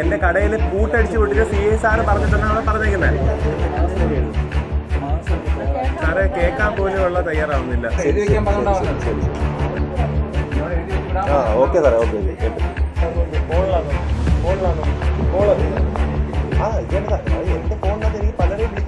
എന്റെ കടയിൽ പൂട്ടടിച്ച് വിട്ടിട്ട് സി ഐ സാറ് പറഞ്ഞിട്ടെന്നാണ് പറഞ്ഞേക്കുന്നത് സാറേ കേൾക്കാൻ പോലും ഉള്ള തയ്യാറാവുന്നില്ല. ആ ഓക്കെ സാറേ ഓക്കെ ഓക്കെ കേട്ടു. ആ ഇതാണ് എന്റെ ഫോണിനകത്ത് എനിക്ക്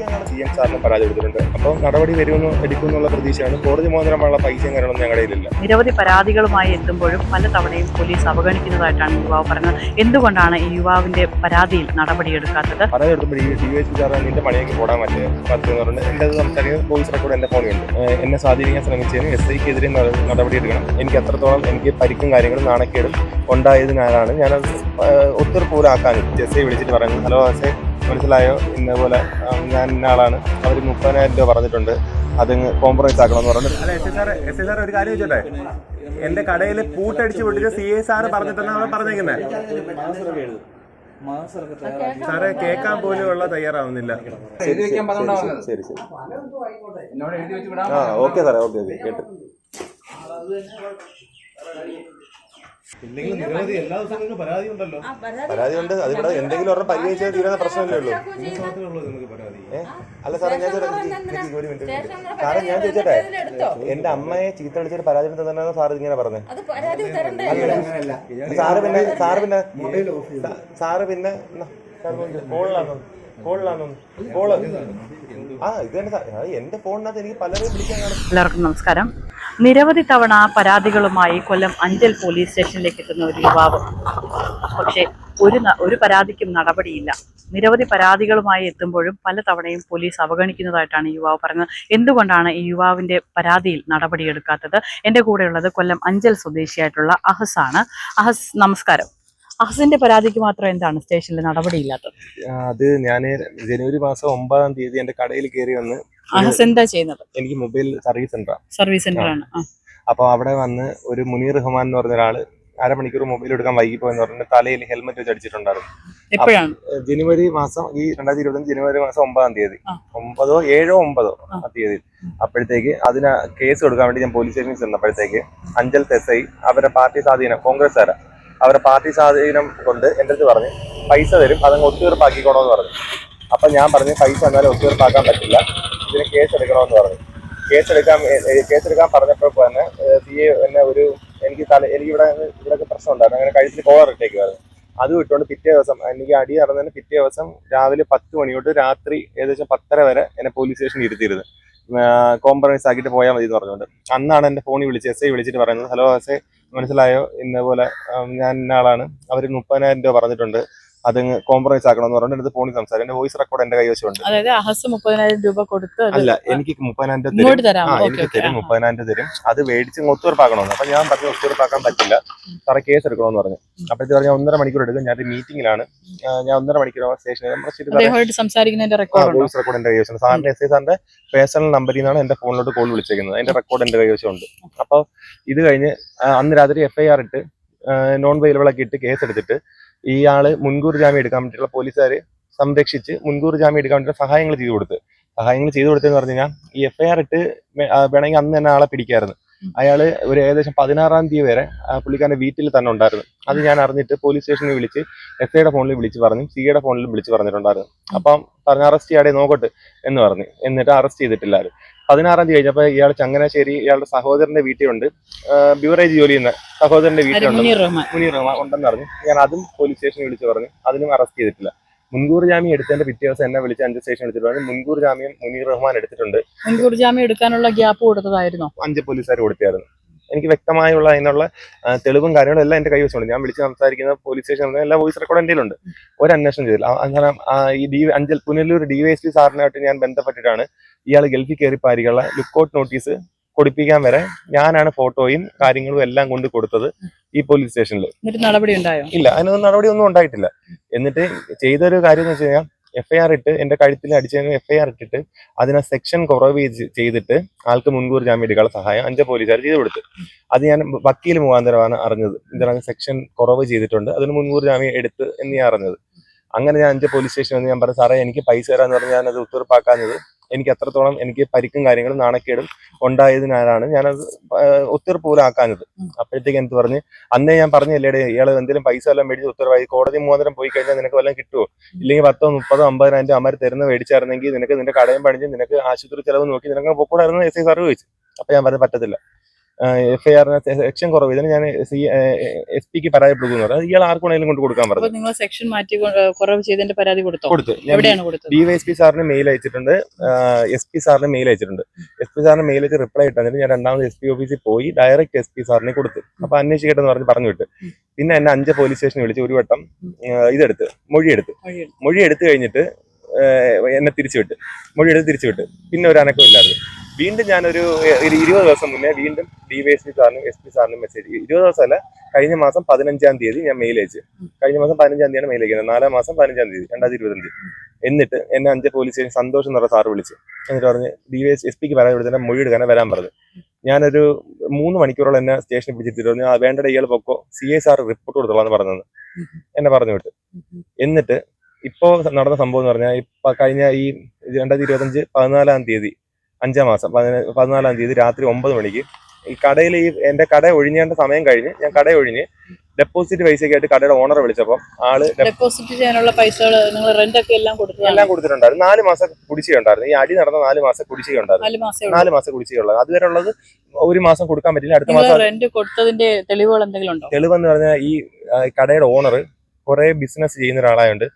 കാണാം സി എം സാറിന് പരാതി കൊടുത്തിട്ടുണ്ട് അപ്പോൾ നടപടി വരുമെന്ന് എടുക്കുമെന്നുള്ള പ്രതീക്ഷയാണ്. കോടതി മോചനമുള്ള പൈസയും കാര്യങ്ങളൊന്നും ഞങ്ങളുടെ കയ്യിലില്ല. നിരവധി പരാതികളുമായി എത്തുമ്പോഴും പല തവണയും പോലീസ് അവഗണിക്കുന്നതായിട്ടാണ് യുവാവ് പറഞ്ഞത് എന്തുകൊണ്ടാണ് ഈ യുവാവിന്റെ പരാതിയിൽ നടപടിയെടുക്കാത്തത്? പരാതി എടുക്കുമ്പോൾ ഈ ഡി എസ് സാറ് നിന്റെ പണിയൊക്കെ പോടാൻ പറ്റില്ല? പത്ത് എന്ന് പറഞ്ഞിട്ട് എന്റെ അത് സംസാരിക്കുന്ന വോയിസ് റെക്കോർഡ് എന്റെ ഫോണിലുണ്ട് എന്നെ സ്വാധീനിക്കാൻ ശ്രമിച്ചതിന് എസ് ഐക്കെതിരെ നടപടി എടുക്കണം എനിക്ക് അത്രത്തോളം എനിക്ക് പരിക്കും കാര്യങ്ങളും നാണക്കേടും ഉണ്ടായതിനാലാണ് ഞാനത് ഒത്തിരി പൂരാക്കാൻ എസ് ഐ വിളിച്ചിട്ട് പറഞ്ഞു ഹലോ എസ് ഐ മനസ്സിലായോ? ഇന്നപോലെ ഞാൻ ഇന്ന ആളാണ്. അവർ മുപ്പതിനായിരം രൂപ പറഞ്ഞിട്ടുണ്ട്. അതിങ്ങ് കോംപ്രമൈസ് ആക്കണമെന്ന് പറഞ്ഞിട്ട്. അല്ല എസ് ഐ എസ് സാർ ഒരു കാര്യം ചോദിച്ചോട്ടെ? എന്റെ കടയിൽ പൂട്ടടിച്ച് വിട്ടിട്ട് സി ഐ സാറ് പറഞ്ഞിട്ടെന്നാണ് പറഞ്ഞേക്കുന്നത് സാറേ കേൾക്കാൻ പോലും ഉള്ള തയ്യാറാവുന്നില്ല. ശരി ശരി. ആ ഓക്കെ സാറേ ഓക്കെ ഓക്കെ. കേട്ടു. പരാതി ഉണ്ടല്ലോ. പരാതി ഉണ്ട്. അതിവിടെ എന്തെങ്കിലും ഒരെണ്ണം പരിഹരിച്ചാൽ തീരുന്ന പ്രശ്നമല്ലേ ഉള്ളൂ? നിങ്ങൾക്ക് പരാതി. അല്ല സാറേ ഞാൻ ഒരു മിനിറ്റ്. സാറേ ഞാൻ ചോദിച്ചോട്ടെ? എന്റെ അമ്മയെ ചീത്ത വിളിച്ചിട്ട് പരാതി തന്നെയാണ് സാർ ഇങ്ങനെ പറഞ്ഞത് അത് പരാതി തരണ്ടേ? സാറ് പിന്നെ സാറ് പിന്നെ സാറ് പിന്നെ ഫോണിലാണോ ഫോണിലാണോ കോൾ. ആ ഇത് തന്നെ സാർ എന്റെ ഫോണിനകത്ത് എനിക്ക് പലരെയും വിളിക്കാൻ എല്ലാവർക്കും നമസ്കാരം. നിരവധി തവണ പരാതികളുമായി കൊല്ലം അഞ്ചൽ പോലീസ് സ്റ്റേഷനിലേക്ക് എത്തുന്ന ഒരു യുവാവ്. പക്ഷേ ഒരു ഒരു പരാതിക്കും നടപടിയില്ല. നിരവധി പരാതികളുമായി എത്തുമ്പോഴും പല തവണയും പോലീസ് അവഗണിക്കുന്നതായിട്ടാണ് യുവാവ് പറഞ്ഞത് എന്തുകൊണ്ടാണ് ഈ യുവാവിന്റെ പരാതിയിൽ നടപടിയെടുക്കാത്തത് എന്റെ കൂടെയുള്ളത് കൊല്ലം അഞ്ചൽ സ്വദേശിയായിട്ടുള്ള അഹസാണ് അഹസ് നമസ്കാരം. അഹസിന്റെ പരാതിക്ക് മാത്രം എന്താണ് സ്റ്റേഷനിൽ നടപടിയില്ലാത്തത്? അത് ഞാൻ ജനുവരി മാസം ഒമ്പതാം തീയതി എന്റെ കടയിൽ കയറി വന്ന് എന്താ ചെയ്യുന്നത്. എനിക്ക് mobile service centre service centre ആണ്. അപ്പോൾ അവിടെ വന്ന് ഒരു മുനീർ റഹ്മാൻ എന്ന് പറഞ്ഞ ഒരാൾ അരമണിക്കൂർ മൊബൈൽ എടുക്കാൻ വൈകി പോയെന്ന് പറഞ്ഞിട്ട് തലയിൽ ഹെൽമെറ്റ് വെച്ച് അടിച്ചിട്ടുണ്ടായിരുന്നു. ജനുവരി മാസം ഈ രണ്ടായിരത്തി ഇരുപത്തഞ്ച് ജനുവരി മാസം ഒമ്പതാം തീയതി. ഒമ്പതോ ഏഴോ ഒമ്പതോ ആ. തീയതി. അപ്പോഴത്തേക്ക് അതിന് കേസ് കൊടുക്കാൻ വേണ്ടി ഞാൻ പോലീസ് സ്റ്റേഷനിൽ ചെന്നപ്പോഴത്തേക്ക് അഞ്ചൽ എസ് ഐ അവരുടെ പാർട്ടി സ്വാധീനം കോൺഗ്രസ്സുകാരാ. അവരുടെ പാർട്ടി സ്വാധീനം കൊണ്ട് എന്റെ അടുത്ത് പറഞ്ഞ് പൈസ തരും അതങ്ങ് ഒത്തുതീർപ്പാക്കിക്കോണമെന്ന് പറഞ്ഞു. അപ്പൊ ഞാൻ പറഞ്ഞു പൈസ എന്നാലും ഒത്തുതീർപ്പാക്കാൻ പറ്റില്ല. ഇതിന് കേസ് എടുക്കണമെന്ന് പറഞ്ഞു. കേസെടുക്കാൻ കേസെടുക്കാൻ പറഞ്ഞപ്പോൾ തന്നെ സി എ എന്നെ ഒരു എനിക്ക് തല എനിക്ക് ഇവിടെ ഇവിടെ പ്രശ്നം ഉണ്ടായിരുന്നു അങ്ങനെ കഴിച്ചിട്ട് കോളർ ഇട്ടേക്കുമായിരുന്നു അത് വിട്ടുകൊണ്ട് പിറ്റേ ദിവസം എനിക്ക് അടി നടന്നതിന് പിറ്റേ ദിവസം രാവിലെ പത്ത് മണി തൊട്ട് രാത്രി ഏകദേശം പത്തര വരെ എന്നെ പോലീസ് സ്റ്റേഷനിൽ ഇരുത്തിയിരുന്നു. കോംപ്രമൈസ് ആക്കിയിട്ട് പോയാൽ മതി എന്ന് പറഞ്ഞുകൊണ്ട്. അന്നാണ് എന്റെ ഫോണിൽ വിളിച്ച് എസ് ഐ വിളിച്ചിട്ട് പറയുന്നത് ഹലോ എസ് ഐ മനസ്സിലായോ? ഇന്നപോലെ ഞാൻ ഇന്ന അവർ മുപ്പതിനായിരം രൂപ പറഞ്ഞിട്ടുണ്ട്. അതങ്ങ് കോംപ്രമൈസ് ആക്കണം എന്ന് പറഞ്ഞിട്ട് എടുത്ത് ഫോണിൽ സംസാരിക്കും എന്റെ വോയിസ് റെക്കോർഡ് എന്റെ കൈവശമുണ്ട്. അതായത് അഹസ് മുപ്പതിനായിരം രൂപ കൊടുത്ത് അല്ല എനിക്ക് മുപ്പതിനായിരം രൂപ തരും. ആ എനിക്ക് തരും മുപ്പതിനായിരം രൂപ തരും. അത് മേടിച്ച് ഒത്തുറപ്പാക്കണമെന്ന്. അപ്പൊ ഞാൻ പറഞ്ഞു ഒത്തുറപ്പാക്കാൻ പറ്റില്ല. സാറെ കേസ് എടുക്കണമെന്ന് പറഞ്ഞു. അപ്പോഴത്തെ പറഞ്ഞാൽ ഒന്നര മണിക്കൂർ എടുക്കും. ഞാൻ മീറ്റിംഗിലാണ് ഞാൻ ഒന്നര മണിക്കൂർ സ്റ്റേഷനിൽ സംസാരിക്കുന്നതിന്റെ റെക്കോർഡ് ഉണ്ടോ? വോയിസ് റെക്കോർഡ് എന്റെ കൈവശം സാറിന്റെ എസ് ഐ സാറിന്റെ പേഴ്സണൽ നമ്പറിൽ നിന്നാണ് എന്റെ ഫോണിലോട്ട് കോൾ വിളിച്ചേക്കുന്നത്. അതിന്റെ റെക്കോർഡ് എന്റെ കൈവശമുണ്ട്. അപ്പോൾ ഇത് കഴിഞ്ഞ് അന്ന് രാത്രി എഫ്ഐആർ ഇട്ട് നോൺ വെയിലബിൾ ആക്കി ഇട്ട് കേസ് എടുത്തിട്ട് ഇയാൾ മുൻകൂർ ജാമ്യം എടുക്കാൻ വേണ്ടിയിട്ടുള്ള പോലീസുകാർ സംരക്ഷിച്ച് മുൻകൂർ ജാമ്യം എടുക്കാൻ വേണ്ടി സഹായങ്ങൾ ചെയ്തു കൊടുത്ത്. സഹായങ്ങൾ ചെയ്തു കൊടുത്തെന്ന് പറഞ്ഞു കഴിഞ്ഞാൽ ഈ എഫ്ഐആർ ഇട്ട് വേണമെങ്കിൽ അന്ന് തന്നെ ആളെ പിടിക്കായിരുന്നു. അയാൾ ഒരു ഏകദേശം പതിനാറാം തീയതി വരെ പുള്ളിക്കാരന്റെ വീട്ടിൽ തന്നെ ഉണ്ടായിരുന്നു. അത് ഞാൻ അറിഞ്ഞിട്ട് പോലീസ് സ്റ്റേഷനിൽ വിളിച്ച് എസ് ഐയുടെ ഫോണിൽ വിളിച്ച് പറഞ്ഞു സിയുടെ ഫോണിലും വിളിച്ച് പറഞ്ഞിട്ടുണ്ടായിരുന്നു. അപ്പം പറഞ്ഞ അറസ്റ്റ് ചെയ്യാടെ നോക്കട്ടെ എന്ന് പറഞ്ഞു. എന്നിട്ട് അറസ്റ്റ് ചെയ്തിട്ടില്ലായിരുന്നു പതിനാറാം തീയതി കഴിഞ്ഞപ്പോൾ ഇയാൾ ചങ്ങനാശ്ശേരി ഇയാളുടെ സഹോദരന്റെ വീട്ടിലുണ്ട്. ബ്യൂറേജ് ജോലി ചെയ്യുന്ന സഹോദരന്റെ വീട്ടിലുണ്ട് മുനീർ റഹ്മാൻ. ഉണ്ടെന്ന് പറഞ്ഞു ഞാൻ അതും പോലീസ് സ്റ്റേഷനിൽ വിളിച്ചു പറഞ്ഞു. അതിനും അറസ്റ്റ് ചെയ്തിട്ടില്ല. മുൻകൂർ ജാമ്യം എടുത്തതിന്റെ പിറ്റേ ദിവസം എന്നെ വിളിച്ച് അഞ്ച് സ്റ്റേഷൻ വിളിച്ചിട്ട് പറഞ്ഞു. മുൻകൂർ ജാമ്യം മുനീർ റഹ്മാൻ എടുത്തിട്ടുണ്ട്. മുൻകൂർ ജാമ്യം എടുക്കാനുള്ള ഗ്യാപ്പ് കൊടുത്തതായിരുന്നു? അഞ്ച് പോലീസുകാർ കൊടുത്തായിരുന്നു എനിക്ക് വ്യക്തമായുള്ള അതിനുള്ള തെളിവും കാര്യങ്ങളും എല്ലാം എന്റെ കൈവശമുണ്ട് ഞാൻ വിളിച്ച് സംസാരിക്കുന്ന പോലീസ് സ്റ്റേഷൻ എല്ലാ വോയിസ് റെക്കോർഡ് എന്റെ ഉണ്ട് ഒരു അന്വേഷണം ചെയ്തില്ല അങ്ങനെ ഈ ഡി അഞ്ചൽ പുനലൂർ ഡിവൈഎസ്പി സാറിനായിട്ട് ഞാൻ ബന്ധപ്പെട്ടിട്ടാണ് ഇയാൾ ഗൾഫിൽ കയറി പാരികളുടെ ലുക്കൗട്ട് നോട്ടീസ് കൊടുപ്പിക്കാൻ വരെ ഞാനാണ് ഫോട്ടോയും കാര്യങ്ങളും എല്ലാം കൊണ്ട് കൊടുത്തത് ഈ പോലീസ് സ്റ്റേഷനിൽ നടപടി ഉണ്ടായോ? ഇല്ല അതിനൊന്നും നടപടി ഒന്നും ഉണ്ടായിട്ടില്ല. എന്നിട്ട് ചെയ്തൊരു കാര്യം എന്ന് വെച്ച് കഴിഞ്ഞാൽ എഫ്ഐആർ ഇട്ട് എന്റെ കഴുത്തിൽ അടിച്ചതിന് എഫ്ഐആർ ഇട്ടിട്ട് അതിനെ സെക്ഷൻ കുറവ് ചെയ്ത് ചെയ്തിട്ട് ആൾക്ക് മുൻകൂർ ജാമ്യം എടുക്കാനുള്ള സഹായം അഞ്ച് പോലീസുകാർ ചെയ്തു കൊടുത്തു. അത് ഞാൻ വക്കീൽ മുഖാന്തരമാണ് അറിഞ്ഞത്. ഇതിനകത്ത് സെക്ഷൻ കുറവ് ചെയ്തിട്ടുണ്ട്? അതിന് മുൻകൂർ ജാമ്യം എടുത്ത് എന്ന് ഞാൻ അറിഞ്ഞത്. അങ്ങനെ ഞാൻ അഞ്ച് പോലീസ് സ്റ്റേഷൻ വന്ന് ഞാൻ പറഞ്ഞു സാറേ എനിക്ക് പൈസ തരാന്ന് പറഞ്ഞ് ഞാനത് ഉത്തരപ്പാക്കാഞ്ഞത് എനിക്ക് എത്രത്തോളം എനിക്ക് പരിക്കും കാര്യങ്ങളും നാണക്കേടും ഉണ്ടായതിനാലാണ് ഞാനത് അത് ഒത്തീർപ്പ് പോലും ആക്കാഞ്ഞത്. അപ്പോഴത്തേക്ക് എനിക്ക് പറഞ്ഞ് അന്നേ ഞാൻ പറഞ്ഞല്ലേ ഇയാൾ എന്തെങ്കിലും പൈസ എല്ലാം മേടിച്ച് ഉത്തരവായി കോടതി മൂന്നരം പോയി കഴിഞ്ഞാൽ നിനക്ക് വല്ലതും കിട്ടുമോ ഇല്ലെങ്കിൽ പത്തോ മുപ്പതോ അമ്പതിനായിരം രൂപ അമ്മ തരുന്ന മേടിച്ചായിരുന്നെങ്കിൽ നിനക്ക് നിന്റെ കടയും പണിഞ്ഞ് നിനക്ക് ആശുപത്രി ചെലവ് നോക്കി നിനക്ക് പൊക്കൂടായിരുന്നു എസ് ഐ സാറ് ചോദിച്ചു. അപ്പൊ ഞാൻ പറഞ്ഞു പറ്റത്തില്ല. എഫ് ഐ ആറിന് സെക്ഷൻ കുറവ്. ഇതിന് ഞാൻ സി എസ് പിക്ക് പരാതിപ്പെടുക്കുന്നു പറഞ്ഞു ഇയാൾ ആർക്കും വേണമെങ്കിലും കൊണ്ട് കൊടുക്കാൻ പറഞ്ഞു. നിങ്ങൾ സെക്ഷൻ മാറ്റി കുറവ് ചെയ്തതിന്റെ പരാതി കൊടുത്തോ? കൊടുത്തു. ഡിവൈഎസ്പി സാറിന് മെയിൽ അയച്ചിട്ടുണ്ട്. എസ് പി സാറിന് മെയിൽ അയച്ചിട്ടുണ്ട്. എസ് പി സാറിന് മെയിൽ അയച്ച് റിപ്ലൈ ഇട്ടതിന് ഞാൻ രണ്ടാമത് എസ് പി ഓഫീസിൽ പോയി ഡയറക്റ്റ് എസ് പി സാറിനെ കൊടുത്തു. അപ്പൊ അന്വേഷിക്കട്ടെന്ന് പറഞ്ഞ് പറഞ്ഞു വിട്ട്. പിന്നെ എന്നെ അഞ്ച് പോലീസ് സ്റ്റേഷനിൽ വിളിച്ച് ഒരു വട്ടം ഇതെടുത്ത് മൊഴിയെടുത്ത്. മൊഴിയെടുത്ത്. മൊഴി എടുത്തു കഴിഞ്ഞിട്ട് എന്നെ തിരിച്ചു വിട്ട് മൊഴി എടുത്ത് തിരിച്ചു വിട്ട് പിന്നെ ഒരു അനക്കം ഇല്ലായിരുന്നു. വീണ്ടും ഞാനൊരു ഒരു ഇരുപത് ദിവസം മുന്നേ വീണ്ടും ഡിവൈഎസ്പി സാറിനും എസ് പി സാറിനും മെസ്സേജ് ഇരുപത് ദിവസമല്ല കഴിഞ്ഞ മാസം പതിനഞ്ചാം തീയതി ഞാൻ മെയിൽ അയച്ചു. കഴിഞ്ഞ മാസം പതിനഞ്ചാം തീയതിയാണ് മെയിൽ അയക്കുന്നത്. നാലാം മാസം പതിനഞ്ചാം തീയതി രണ്ടായിരത്തി ഇരുപത്തഞ്ച് എന്നിട്ട് എന്നെ അഞ്ച് പോലീസ് സ്റ്റേഷൻ സന്തോഷം എന്ന് പറഞ്ഞ സാറ് വിളിച്ചു. എന്നിട്ട് പറഞ്ഞ് ഡി വൈ എസ് എസ് പിക്ക് ഇവിടെ തന്നെ മൊഴി എടുക്കാനെ വരാൻ പറഞ്ഞു. ഞാനൊരു മൂന്ന് മണിക്കൂറോളം എന്നെ സ്റ്റേഷനിൽ പിടിച്ചിട്ട് പറഞ്ഞു ആ വേണ്ട ഇയാൾ പൊക്കോ സി എ സാർ റിപ്പോർട്ട് കൊടുത്തോളാന്ന് പറഞ്ഞത് എന്നെ പറഞ്ഞു വിട്ടു. എന്നിട്ട് ഇപ്പോ നടന്ന സംഭവം എന്ന് പറഞ്ഞാൽ ഇപ്പൊ കഴിഞ്ഞ ഈ രണ്ടായിരത്തി ഇരുപത്തഞ്ച് പതിനാലാം തീയതി അഞ്ചാം മാസം പതിന- പതിനാലാം തീയതി രാത്രി ഒമ്പത് മണിക്ക് ഈ കടയിൽ ഈ എന്റെ കട ഒഴിഞ്ഞേണ്ട സമയം കഴിഞ്ഞ് ഞാൻ കട ഒഴിഞ്ഞ് ഡെപ്പോസിറ്റ് പൈസയ്ക്കായിട്ട് കടയുടെ ഓണറെ വിളിച്ചപ്പോൾ ആൾ ഡെപ്പോസിറ്റ് ചെയ്യാനുള്ള പൈസകൾ നിങ്ങൾ റെന്റ് ഒക്കെ എല്ലാം എല്ലാം കൊടുത്തിട്ടുണ്ടായിരുന്നു. നാല് മാസം കുടിശ്ശികയുണ്ടായിരുന്നു. ഈ അടി നടന്ന നാല് മാസം കുടിശ്ശികയുണ്ടായിരുന്നു. നാല് മാസേ ഉള്ളൂ. നാല് മാസം കുടിശ്ശിക ഉള്ളത് അതുവരെ ഉള്ളത് ഒരു മാസം കൊടുക്കാൻ പറ്റില്ല. അടുത്ത മാസം റെന്റ് കൊടുത്തതിന്റെ തെളിവുകൾ എന്തെങ്കിലും ഉണ്ടോ? തെളിവെന്ന് പറഞ്ഞാൽ ഈ കടയുടെ ഓണർ കുറെ ബിസിനസ് ചെയ്യുന്ന ഒരാളായതുകൊണ്ട്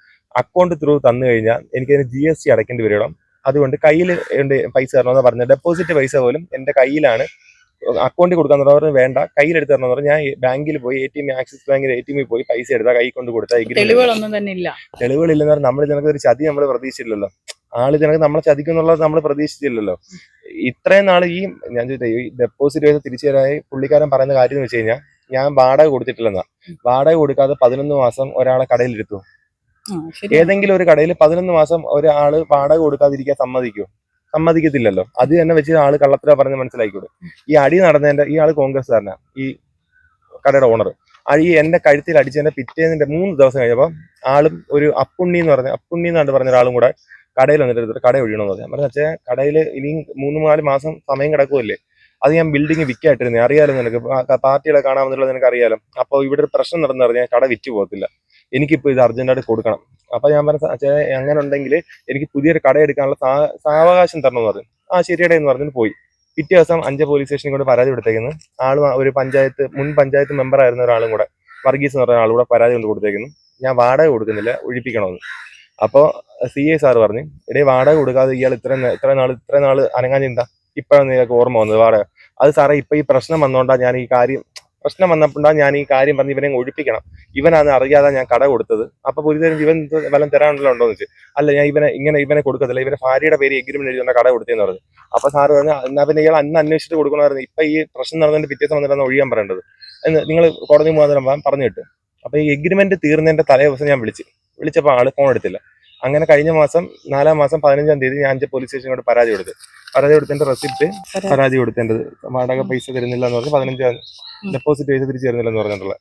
അക്കൗണ്ട് ത്രൂ തന്നു കഴിഞ്ഞാൽ എനിക്കതിന് ജി എസ് ടി അടയ്ക്കേണ്ടി വരണം അതുകൊണ്ട് കയ്യിൽ പൈസ തരണമെന്ന് പറഞ്ഞു ഡെപ്പോസിറ്റ് പൈസ പോലും എന്റെ കയ്യിലാണ്. അക്കൗണ്ടിൽ കൊടുക്കാൻ പറഞ്ഞാൽ വേണ്ട. കയ്യിലെടുത്ത് തരണം പറഞ്ഞാൽ ഞാൻ ബാങ്കിൽ പോയി എ ടി എം ആക്സിസ് ബാങ്കിൽ എ ടി എമ്മിൽ പോയി പൈസ എടുത്താൽ കൈ കൊണ്ട് കൊടുത്താൽ തെളിവുകളൊന്നും തന്നെ ഇല്ല തെളിവുകളില്ലെന്ന് പറഞ്ഞാൽ നമ്മൾ ഇതിനകത്ത് ഒരു ചതി നമ്മൾ പ്രതീക്ഷിച്ചില്ലല്ലോ. ആൾ ഇതിനകത്ത് നമ്മളെ ചതിക്കുന്നുള്ളത് നമ്മൾ പ്രതീക്ഷിച്ചില്ലല്ലോ. ഇത്രയും നാൾ ഈ ഞാൻ ചോദിച്ചേ ഈ ഡെപ്പോസിറ്റ് പൈസ തിരിച്ചു തരാനായി പുള്ളിക്കാരൻ പറയുന്ന കാര്യം എന്ന് വെച്ച് കഴിഞ്ഞാൽ ഞാൻ വാടക കൊടുത്തിട്ടില്ലെന്നാ. വാടക കൊടുക്കാതെ പതിനൊന്ന് മാസം ഒരാളെ കടയിലിരുത്തു. ഏതെങ്കിലും ഒരു കടയിൽ പതിനൊന്ന് മാസം ഒരാൾ വാടക കൊടുക്കാതിരിക്കാൻ സമ്മതിക്കുമോ സമ്മതിക്കത്തില്ലല്ലോ. അത് തന്നെ വെച്ച് ആൾ കള്ളത്തര പറഞ്ഞ് മനസ്സിലാക്കിക്കൂടെ ഈ അടി നടന്നതിന്റെ ഈ ആൾ കോൺഗ്രസ് കോൺഗ്രസ്സുകാരനാ ഈ കടയുടെ ഓണർ ഈ എന്റെ കഴുത്തിൽ അടിച്ചതിന്റെ പിറ്റേന്നിന്റെ മൂന്ന് ദിവസം കഴിഞ്ഞപ്പോൾ ആളും ഒരു അപ്പുണ്ണി എന്ന് പറഞ്ഞ അപ്പുണ്ണി എന്നാണ് പറഞ്ഞ ഒരാളും കൂടെ കടയിൽ വന്നിട്ട് കട ഒഴിയണമെന്ന് പറഞ്ഞു. പറഞ്ഞു വെച്ചാൽ കടയിൽ ഇനിയും മൂന്ന് നാല് മാസം സമയം കിടക്കുമല്ലേ അത് ഞാൻ ബിൽഡിംഗ് വിൽക്കായിട്ടിരുന്നേ അറിയാലോ നിനക്ക് പാർട്ടികളെ കാണാമെന്നുള്ളത് നിനക്ക് അറിയാലോ അപ്പോൾ ഇവിടെ ഒരു പ്രശ്നം നടന്നു പറഞ്ഞാൽ കട വിറ്റ് പോകത്തില്ല. എനിക്കിപ്പോൾ ഇത് അർജന്റായിട്ട് കൊടുക്കണം. അപ്പൊ ഞാൻ പറഞ്ഞ "അച്ഛാ, അങ്ങനെ ഉണ്ടെങ്കിൽ എനിക്ക് പുതിയൊരു കട എടുക്കാനുള്ള സാവകാശം തരണം എന്ന് പറഞ്ഞു. ആ ശരിയടെ എന്ന് പറഞ്ഞിട്ട് പോയി. പിറ്റേ ദിവസം അഞ്ച് പോലീസ് സ്റ്റേഷനിൽ കൊണ്ട് പരാതി കൊടുത്തേക്കുന്നു. ആൾ ഒരു പഞ്ചായത്ത് മുൻ പഞ്ചായത്ത് മെമ്പർ ആയിരുന്ന ഒരാളും കൂടെ വർഗീസ് എന്ന് പറഞ്ഞ ആളുകൂടെ പരാതി കൊണ്ട് കൊടുത്തേക്കുന്നു. ഞാൻ വാടക കൊടുക്കുന്നില്ല ഒഴിപ്പിക്കണമെന്ന്. അപ്പോൾ സി എ സാർ പറഞ്ഞു ഇടേ വാടക കൊടുക്കാതെ ഇയാൾ ഇത്ര ഇത്ര നാൾ ഇത്ര നാൾ അനങ്ങാൻ ചിന്ത ഇപ്പോഴാണ് നിങ്ങൾക്ക് ഓർമ്മ വന്നത്? വാടക. അത് സാറേ ഇപ്പം ഈ പ്രശ്നം വന്നുകൊണ്ടാണ് ഞാൻ ഈ കാര്യം പ്രശ്നം വന്നപ്പോണ്ടാ ഞാൻ ഈ കാര്യം പറഞ്ഞ് ഇവനെ ഒഴിപ്പിക്കണം. ഇവനാണ് അറിയാതെ ഞാൻ കട കൊടുത്തത്. അപ്പൊ പുതിയതരം ഇവൻ വല്ലതും തരാനുണ്ടല്ലോ ഉണ്ടോ എന്ന് വെച്ച്. അല്ല ഞാൻ ഇവനെ ഇങ്ങനെ ഇവനെ കൊടുക്കത്തില്ല. ഇവരെ ഭാര്യയുടെ പേര് എഗ്രിമെന്റ് എഴുതി കട കൊടുത്തേന്ന് പറഞ്ഞു. അപ്പൊ സാറ് പറഞ്ഞു എന്നാ പിന്നെ ഇയാൾ അന്ന് അന്വേഷിച്ചിട്ട് കൊടുക്കണമായിരുന്നു. ഇപ്പൊ ഈ പ്രശ്നം നടന്നതിന്റെ ദിവസം വന്നിട്ടാണ് ഒഴിയാൻ പറയേണ്ടത്. എന്ന് നിങ്ങൾ കോടതി മുഖാന്തരം പറഞ്ഞു കിട്ടും. അപ്പൊ ഈ എഗ്രിമെന്റ് തീർന്നതിന്റെ തലേ ദിവസം ഞാൻ വിളിച്ചു. വിളിച്ചപ്പോൾ ആൾ ഫോൺ എടുത്തില്ല. അങ്ങനെ കഴിഞ്ഞ മാസം നാലാം മാസം പതിനഞ്ചാം തീയതി ഞാൻ പോലീസ് സ്റ്റേഷനോട് പരാതി കൊടുത്തു. പരാതി കൊടുത്തതിന്റെ റെസിപ്റ്റ് പരാതി. കൊടുത്തേണ്ടത് വാടക പൈസ തരുന്നില്ല എന്ന് പറഞ്ഞ് പതിനഞ്ചാം. ഡെപ്പോസിറ്റ് പൈസ തിരിച്ചു തരുന്നില്ല എന്ന് പറഞ്ഞിട്ടുള്ള.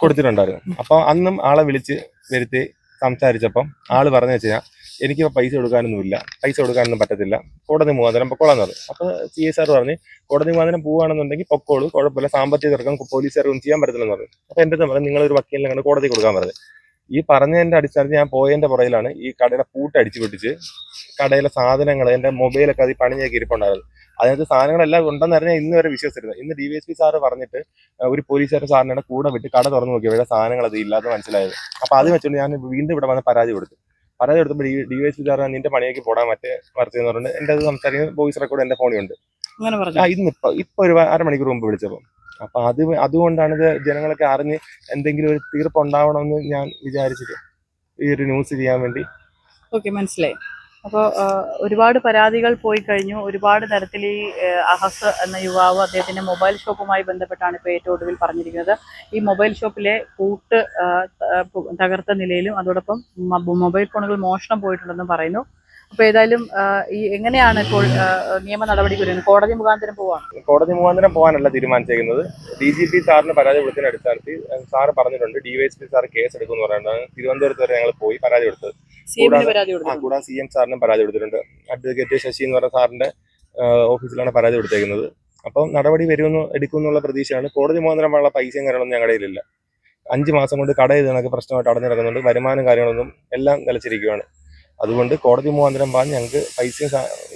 കൊടുത്തിട്ടുണ്ടായിരുന്നു അപ്പൊ അന്നും ആളെ വിളിച്ച് വരുത്തി സംസാരിച്ചപ്പം ആൾ പറഞ്ഞു വെച്ചാൽ എനിക്ക് പൈസ കൊടുക്കാനൊന്നുമില്ല പൈസ കൊടുക്കാനൊന്നും പറ്റത്തില്ല കോടതി മുഖാന്തരം പൊക്കോളാന്ന് പറഞ്ഞു അപ്പൊ സി എസ് ആർ പറഞ്ഞ് കോടതി മുഖാന്തരം പോവുകയാണെന്നുണ്ടെങ്കിൽ പൊക്കോളൂ കുഴപ്പമില്ല സാമ്പത്തിക തർക്കം പോലീസുകാർക്കൊന്നും ചെയ്യാൻ പറ്റത്തില്ലെന്ന് പറഞ്ഞു അപ്പൊ എന്റെ അടുത്ത് പറഞ്ഞു നിങ്ങളൊരു വക്കീലിനെ കണ്ട് കോടതി കൊടുക്കാൻ പറഞ്ഞു ഈ പറഞ്ഞതിന്റെ അടിസ്ഥാനത്തിൽ ഞാൻ പോയതിന്റെ പുറയിലാണ് ഈ കടയുടെ പൂട്ട് അടിച്ചു പൊട്ടിച്ച് കടയിലെ സാധനങ്ങൾ എന്റെ മൊബൈലൊക്കെ അത് പണിഞ്ഞൊക്കെ ഇരിപ്പുണ്ടായിരുന്നു അതിനകത്ത് സാധനങ്ങളെല്ലാം ഉണ്ടെന്ന് അറിഞ്ഞാൽ ഇന്ന് വരെ വിശ്വസിച്ചിരുന്നത്. ഇന്ന് ഡി എസ് പി സാറ് പറഞ്ഞിട്ട് ഒരു പോലീസുകാരൻ സാറിനെ കൂടെ വിട്ട് കട തുറന്നു നോക്കിയപ്പോഴേ സാധനങ്ങൾ അത് ഇല്ലാതെ മനസ്സിലായത്. അപ്പോൾ അത് വെച്ചുകൊണ്ട് ഞാൻ വീണ്ടും ഇവിടെ വന്ന് പരാതി കൊടുത്തു. പരാതി കൊടുത്തപ്പോൾ ഡി എസ് പി സാറ് നിന്റെ പണിയൊക്കെ പോടാൻ മറ്റേ മറിച്ചെന്ന് പറഞ്ഞിട്ട് എന്റെ അത് സംസാരിക്കുന്ന വോയിസ് റെക്കോർഡ് എന്റെ ഫോണിലുണ്ട്. അങ്ങനെ ആ ഇന്ന് ഇപ്പൊ ഇപ്പൊ ഒരു അരമണിക്കൂർ മുമ്പ് വിളിച്ചപ്പോൾ അപ്പൊ അത് അതുകൊണ്ടാണ് ഇത് ജനങ്ങളൊക്കെ അറിഞ്ഞ് എന്തെങ്കിലും ഒരു തീർപ്പ് ഉണ്ടാവണമെന്ന് ഞാൻ വിചാരിച്ചിട്ട് ഈ ഒരു ന്യൂസ് ചെയ്യാൻ വേണ്ടി. ഓക്കെ മനസ്സിലായി. അപ്പോൾ ഒരുപാട് പരാതികൾ പോയി കഴിഞ്ഞു. ഒരുപാട് തരത്തിൽ ഈ അഹസ് എന്ന യുവാവ് അദ്ദേഹത്തിന്റെ മൊബൈൽ ഷോപ്പുമായി ബന്ധപ്പെട്ടാണ് ഇപ്പോൾ ഏറ്റവും ഒടുവിൽ പറഞ്ഞിരിക്കുന്നത്. ഈ മൊബൈൽ ഷോപ്പിലെ കൂട്ട് തകർത്ത നിലയിലും അതോടൊപ്പം മൊബൈൽ ഫോണുകൾ മോഷണം പോയിട്ടുണ്ടെന്നും പറയുന്നു. അപ്പോൾ ഏതായാലും ഈ എങ്ങനെയാണ് ഇപ്പോൾ നിയമ നടപടി വരുന്നത്? കോടതി മുഖാന്തരം പോവാണ്? കോടതി മുഖാന്തരം പോകാനല്ല തീരുമാനിച്ചേക്കുന്നത്. ഡി ജി പി സാറിന് പരാതി കൊടുത്തതിന്റെ അടിസ്ഥാനത്തിൽ സാറ് പറഞ്ഞിട്ടുണ്ട് ഡിവൈഎസ്പി സാർ കേസ് എടുക്കുമെന്ന് പറയുന്നത് തിരുവനന്തപുരത്ത് വരെ ഞങ്ങൾ പോയി പരാതി കൊടുത്തത് കൂടാതെ- സി എം സാറിനും പരാതി കൊടുത്തിട്ടുണ്ട് അഡ്വക്കേറ്റ് ശശി എന്ന് പറഞ്ഞ സാറിന്റെ ഓഫീസിലാണ് പരാതി കൊടുത്തേക്കുന്നത് അപ്പം നടപടി വരുമെന്ന് എടുക്കുമെന്നുള്ള പ്രതീക്ഷയാണ്. കോടതി മുഖാന്തരമുള്ള പൈസയും കാര്യങ്ങളൊന്നും ഞങ്ങളുടെ കയ്യിലില്ല. അഞ്ച് മാസം കൊണ്ട് കട ഇത് കണക്ക് പ്രശ്നമായിട്ട് അടഞ്ഞിറങ്ങുന്നുണ്ട്. വരുമാനം കാര്യങ്ങളൊന്നും എല്ലാം നിലച്ചിരിക്കുകയാണ് അതുകൊണ്ട് കോടതി മുഖാന്തരം പറഞ്ഞ് ഞങ്ങൾക്ക് പൈസയും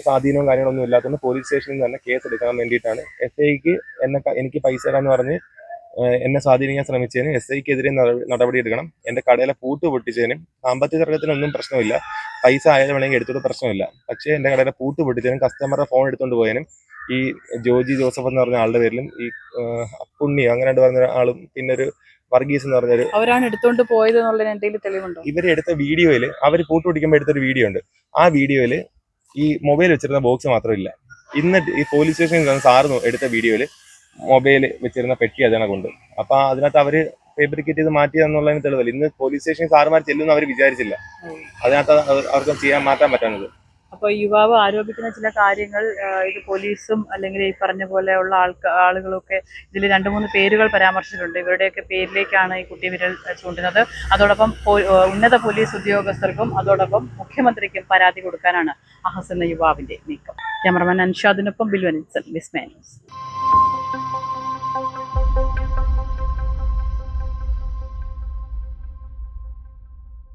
സ്വാധീനവും കാര്യങ്ങളൊന്നും ഇല്ലാത്തതുകൊണ്ട് പോലീസ് സ്റ്റേഷനിൽ തന്നെ കേസ് എടുക്കാൻ വേണ്ടിയിട്ടാണ്. എസ് ഐക്ക് എന്നെ എനിക്ക് പൈസ തരാമെന്ന് പറഞ്ഞ് എന്നെ സ്വാധീനിക്കാൻ ശ്രമിച്ചതിന് എസ് ഐക്കെതിരെ നടപടി എടുക്കണം. എന്റെ കടയിലെ പൂട്ട് പൊട്ടിച്ചതിനും സാമ്പത്തിക തർക്കത്തിനൊന്നും പ്രശ്നമില്ല. പൈസ ആയാലും വേണമെങ്കിൽ എടുത്തോട്ട് പ്രശ്നമില്ല. പക്ഷേ എന്റെ കടയിലെ പൂട്ട് പൊട്ടിച്ചതിനും കസ്റ്റമറുടെ ഫോൺ എടുത്തുകൊണ്ട് പോയതിനും ഈ ജോജി ജോസഫ് എന്ന് പറഞ്ഞ ആളുടെ പേരിലും ഈ അപ്പുണ്ണി പുണ്ണി അങ്ങനെ പറഞ്ഞ ആളും പിന്നെ ഒരു വർഗീസ് എന്ന് പറഞ്ഞൊരു അവരാണ് എടുത്തോണ്ട് പോയത് എന്നുള്ളതിന് എന്തെങ്കിലും തെളിവുണ്ടോ? ഇവർ എടുത്ത വീഡിയോയിൽ അവർ പൂട്ട് പിടിക്കുമ്പോൾ എടുത്തൊരു വീഡിയോ ഉണ്ട്. ആ വീഡിയോയിൽ ഈ മൊബൈൽ വെച്ചിരുന്ന ബോക്സ് മാത്രമില്ല. ഇന്ന് ഈ പോലീസ് സ്റ്റേഷനിൽ നിന്ന് സാറ് എടുത്ത വീഡിയോയിൽ മൊബൈൽ വെച്ചിരുന്ന പെട്ടി അതിനകത്തുണ്ട് അപ്പൊ അതിനകത്ത് അവർ ഫേബ്രിക്കേറ്റ് ചെയ്ത് മാറ്റിയതെന്നുള്ളതിന് തെളിവല്ല. ഇന്ന് പോലീസ് സ്റ്റേഷനിൽ സാറുമാർ ചെല്ലുമെന്ന് അവർ വിചാരിച്ചില്ല. അതിനകത്ത് അവർ- അവർക്ക് ചെയ്യാൻ മാറ്റാൻ പറ്റുന്നത് അപ്പൊ യുവാവ് ആരോപിക്കുന്ന ചില കാര്യങ്ങൾ ഇത് പോലീസും അല്ലെങ്കിൽ ഈ പറഞ്ഞ പോലെയുള്ള ആൾക്ക ആളുകളൊക്കെ ഇതിൽ രണ്ട് മൂന്ന് പേരുകൾ പരാമർശിച്ചിട്ടുണ്ട്. ഇവരുടെയൊക്കെ പേരിലേക്കാണ് ഈ കുട്ടി വിരൽ ചൂണ്ടുന്നത്. അതോടൊപ്പം ഉന്നത പോലീസ് ഉദ്യോഗസ്ഥർക്കും അതോടൊപ്പം മുഖ്യമന്ത്രിക്കും പരാതി കൊടുക്കാനാണ് അഹസ് എന്ന യുവാവിന്റെ നീക്കം. ക്യാമറമാൻ അൻഷാദിനൊപ്പം ബിൽവനിസൻ വിസ്മയ ന്യൂസ്